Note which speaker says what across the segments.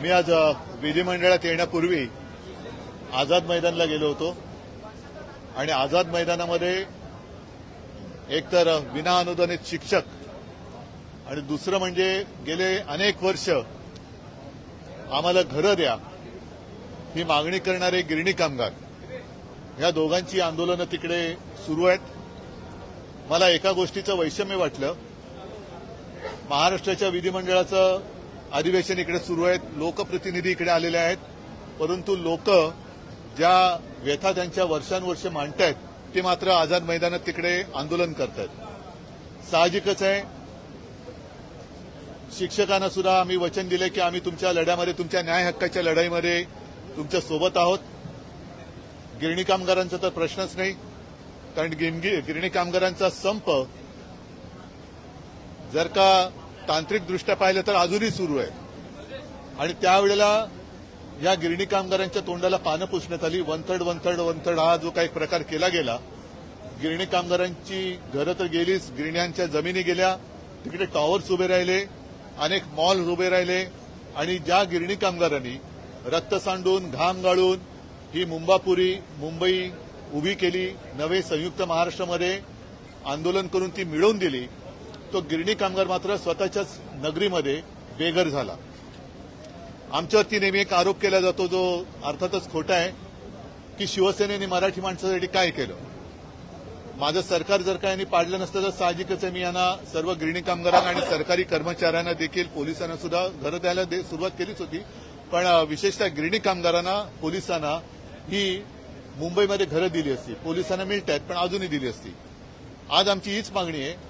Speaker 1: मी आज विधिमंडळात येण्यापूर्वी आझाद मैदानला गेलो होतो. आणि आझाद मैदानामध्ये एकतर विना अनुदानित शिक्षक आणि दुसरं म्हणजे गेले अनेक वर्ष आम्हाला घरं द्या ही मागणी करणारे गिरणी कामगार. या दोघांची आंदोलनं तिकडे सुरू आहेत. मला एका गोष्टीचं वैषम्य वाटलं. महाराष्ट्राच्या विधिमंडळाचं अधिवेशन इकडे सुरू आहेत. लोकप्रतिनिधी इकडे आलेले आहेत. परंतु लोक ज्या व्यथा त्यांच्या वर्षानुवर्ष मांडतायत ते मात्र आझाद मैदानात तिकडे आंदोलन करतायत. साहजिकच आहे. शिक्षकांना सुद्धा आम्ही वचन दिले की आम्ही तुमच्या लढ्यामध्ये तुमच्या न्याय हक्काच्या लढाईमध्ये तुमच्यासोबत आहोत. गिरणी कामगारांचा तर प्रश्नच नाही. कारण गिरणी कामगारांचा संप जर का तांत्रिकदृष्ट्या पाहिलं तर अजूनही सुरू आहे. आणि त्यावेळेला या गिरणी कामगारांच्या तोंडाला पानं पुसण्यात आली. वनथड वनथड वनथड हा जो काही प्रकार केला गेला गिरणी कामगारांची घरं तर गेलीच गिरण्यांच्या जमिनी गेल्या तिकडे टॉवर्स उभे राहिले अनेक मॉल्स उभे राहिले आणि ज्या गिरणी कामगारांनी रक्त सांडून घाम गाळून ही मुंबापुरी मुंबई उभी केली नवे संयुक्त महाराष्ट्रामध्ये आंदोलन करून ती मिळवून दिली तो गिरणी कामगार मात्र स्वतःच्याच नगरीमध्ये बेघर झाला. आमच्यावरती नेहमी एक आरोप केला जातो जो अर्थातच खोटा आहे की शिवसेनेने मराठी माणसासाठी काय केलं? माझं सरकार जर का यांनी पाडलं नसतं तर साहजिकच मी यांना सर्व गिरणी कामगारांना आणि सरकारी कर्मचाऱ्यांना देखील पोलिसांना सुद्धा घरं द्यायला दे- सुरुवात केलीच होती. पण विशेषतः गिरणी कामगारांना पोलिसांना ही मुंबईमध्ये घरं दिली असती. पोलिसांना मिळत आहेत पण अजूनही दिली असती. आज आमची हीच मागणी आहे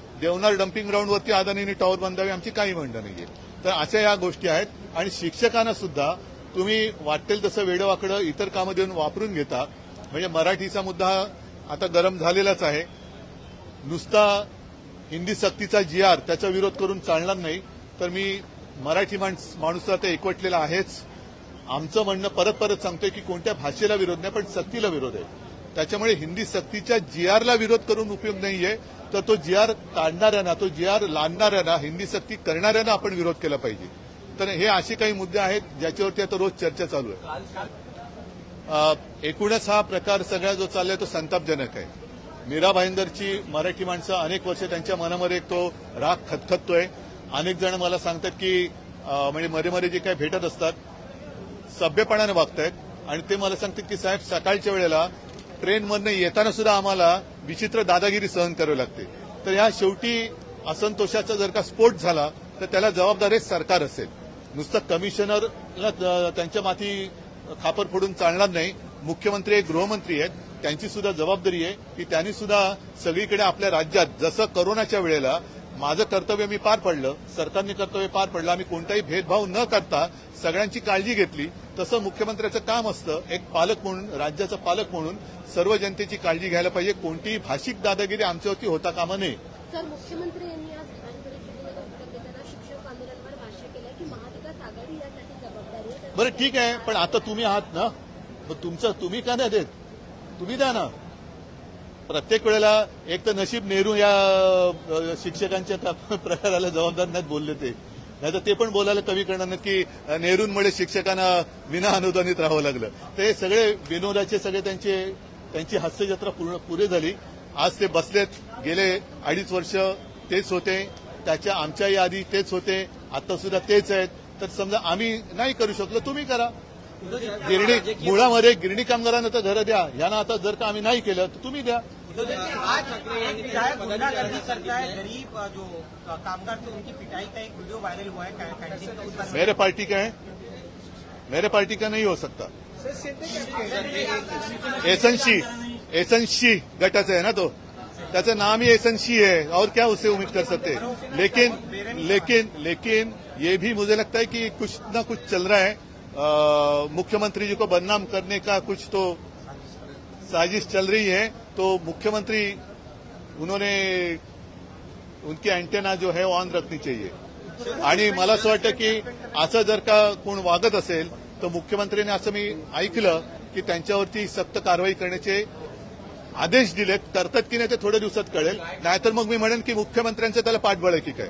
Speaker 1: देवनार डम्पिंग ग्राउंडवरती अदानींनी टॉवर बांधावी आमची काही म्हणणं नाहीये. तर अशा या गोष्टी आहेत. आणि शिक्षकांना सुद्धा तुम्ही वाटेल तसं वेडवाकडं इतर कामं देऊन वापरून घेता. म्हणजे मराठीचा मुद्दा आता गरम झालेलाच आहे. नुसता हिंदी सक्तीचा जी आर त्याचा विरोध करून चालणार नाही. तर मी मराठी माणस माणूस तर एकवटलेला आहेच. आमचं म्हणणं परत परत सांगतोय की कोणत्या भाषेला विरोध नाही पण सक्तीला विरोध आहे. त्याच्यामुळे हिंदी सक्तीच्या जी आरला विरोध करून उपयोग नाहीये. तर तो जी आर काढणाऱ्यांना तो जी आर लादणाऱ्यांना हिंदी सक्ती करणाऱ्यांना आपण विरोध केला पाहिजे. तर हे असे काही मुद्दे आहेत ज्याच्यावरती आता रोज चर्चा चालू आहे. एकूणच हा प्रकार सगळा जो चाललाय तो संतापजनक आहे. मीरा भाईंदरची मराठी माणसं अनेक वर्ष त्यांच्या मनामध्ये तो राग खतखततोय. अनेक जण मला सांगतात की म्हणजे मध्ये मध्ये जे काही भेटत असतात सभ्यपणाने वागतायत. आणि ते मला सांगतात की साहेब सकाळच्या वेळेला ट्रेनमधनं येताना सुद्धा आम्हाला विचित्र दादागिरी सहन करावी लागते. तर ह्या शेवटी असंतोषाचा जर का स्फोट झाला तर त्याला जबाबदार हे सरकार असेल. नुसतं कमिशनरला त्यांच्या माथी खापर फोडून चालणार नाही. मुख्यमंत्री हे गृहमंत्री आहेत. त्यांची सुद्धा जबाबदारी आहे की त्यांनी सुद्धा सगळीकडे आपल्या राज्यात जसं करोनाच्या वेळेला माझं कर्तव्य मी पार पडलं सरकारने कर्तव्य पार पडलं आम्ही कोणताही भेदभाव न करता सगळ्यांची काळजी घेतली तसं मुख्यमंत्र्याचं काम असतं एक पालक म्हणून राज्याचा पालक म्हणून सर्व जनतेची काळजी घ्यायला पाहिजे. कोणतीही भाषिक दादागिरी आमच्यावरती होता कामा नये.
Speaker 2: सर मुख्यमंत्री यांनी आज शिक्षक आंदोलनावर भाष्य केलं की महाविकास आघाडी यासाठी जबाबदारी
Speaker 1: बरं ठीक आहे पण आता तुम्ही आहात ना? मग तुमचं तुम्ही का नाही देत? तुम्ही द्या ना. प्रत्येक वेळेला एक तर नशीब नेहरू या शिक्षकांच्या प्रकाराला जबाबदार नाहीत बोलले ते. नाही तर ते पण बोलायला कमी करणार नाहीत की नेहरूंमुळे शिक्षकांना विना अनुदानित राहावं लागलं. ते सगळे विनोदाचे सगळे त्यांचे त्यांची हास्यजत्रा पूर्ण पुरे झाली. आज ते बसलेत गेले अडीच वर्ष तेच होते. त्याच्या आमच्याही आधी तेच होते. आता सुद्धा तेच आहेत. तर समजा आम्ही नाही करू शकलो तुम्ही करा. गिरणी मुळामध्ये गिरणी कामगारांना तर घरं द्या. यांना आता जर का आम्ही नाही केलं तर तुम्ही द्या.
Speaker 3: आज एक विधायक गुंडागर्दी करता है गरीब जो कामगार थे उनकी पिटाई का एक वीडियो वायरल हुआ है कैंटीन के ऊपर।
Speaker 1: मेरे पार्टी का है? मेरे पार्टी का नहीं हो सकता। एसनशी एसनशी गटाचं आहे ना तो? त्याचं नाम ही एसनशी है और क्या उससे उम्मीद कर सकते? लेकिन लेकिन लेकिन ये भी मुझे लगता है कि कुछ ना कुछ चल रहा है। मुख्यमंत्री जी को बदनाम करने का कुछ तो साजिश चल रही है तो मुख्यमंत्री उन्होंने उनकी अँटेना जो है ऑन रखनी चाहिए। आणि मला असं वाटतं की असं जर का कोण वागत असेल तर मुख्यमंत्र्यांनी असं मी ऐकलं की त्यांच्यावरती सक्त कारवाई करण्याचे आदेश दिलेत. करतात की नाही ते थोड्या दिवसात कळेल. नाहीतर मग मी म्हणेन की मुख्यमंत्र्यांचं त्याला पाठबळ आहे की काय.